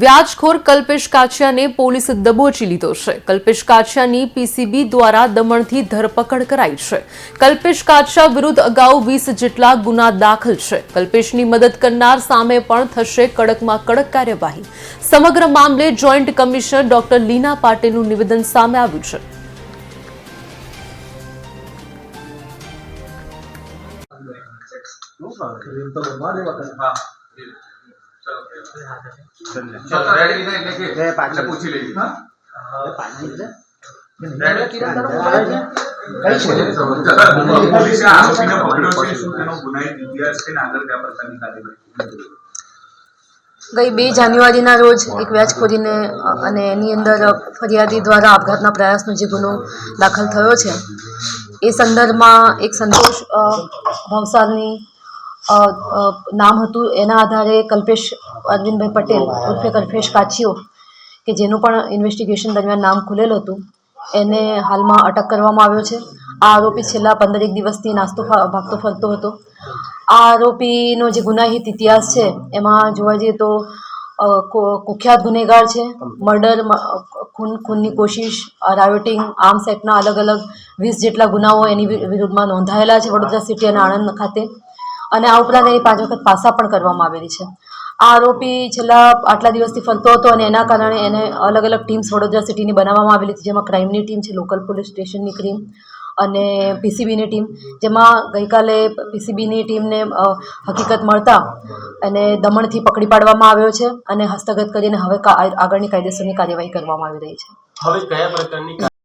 વ્યાજખોર કલ્પેશ કાછિયાને પોલીસે દબોચી લીધો છે. કલ્પેશ કાછિયાની પીસીબી દ્વારા દમણથી ધરપકડ કરાઈ છે. કલ્પેશ કાછિયા વિરુદ્ધ અગાઉ વીસ જેટલા ગુના દાખલ છે. કલ્પેશની મદદ કરનાર સામે પણ થશે કડકમાં કડક કાર્યવાહી. સમગ્ર મામલે જોઈન્ટ કમિશનર ડોક્ટર લીના પાટેલનું નિવેદન સામે આવ્યું છે. ગઈ બે જાન્યુઆરીના રોજ એક વ્યાજખોરીને અને એની અંદર ફરિયાદી દ્વારા આપઘાતના પ્રયાસનો જે ગુનો દાખલ થયો છે. એ સંદર્ભમાં એક સંતોષ ભવસારની નામ હતું એના આધારે કલ્પેશ, અરવિંદભાઈ પટેલ, ઉર્ફે કલ્પેશ કાછીઓ કે જેનું પણ ઇન્વેસ્ટિગેશન દરમિયાન નામ ખુલેલું હતું, એને હાલમાં અટક કરવામાં આવ્યો છે. આ આરોપી છેલ્લા પંદરેક દિવસથી નાસ્તો ભાગતો ફરતો હતો. આ આરોપીનો જે ગુનાહિત ઇતિહાસ છે, એમાં જોવા જઈએ તો કુખ્યાત ગુનેગાર છે, મર્ડર ખૂન, ખૂનની કોશિશ, રાયોટિંગ, આર્મ્સ એક્ટના અલગ અલગ વીસ જેટલા ગુનાઓ એની વિરુદ્ધમાં નોંધાયેલા છે વડોદરા સિટી અને આણંદ ખાતે. અને આ ઉપરાંત એની પાંચ વખત પાસા પણ કરવામાં આવેલી છે. આ આરોપી છેલ્લા આટલા દિવસથી ફરતો હતો અને એના કારણે એને અલગ અલગ ટીમ્સ વડોદરા સિટીની બનાવવામાં આવેલી હતી, જેમાં ક્રાઇમની ટીમ છે, લોકલ પોલીસ સ્ટેશનની ટીમ અને પીસીબીની ટીમ. જેમાં ગઈકાલે પીસીબીની ટીમને હકીકત મળતા એને દમણથી પકડી પાડવામાં આવ્યો છે અને હસ્તગત કરીને હવે આગળની કાયદેસરની કાર્યવાહી કરવામાં આવી રહી છે. હવે કયા પ્રકારની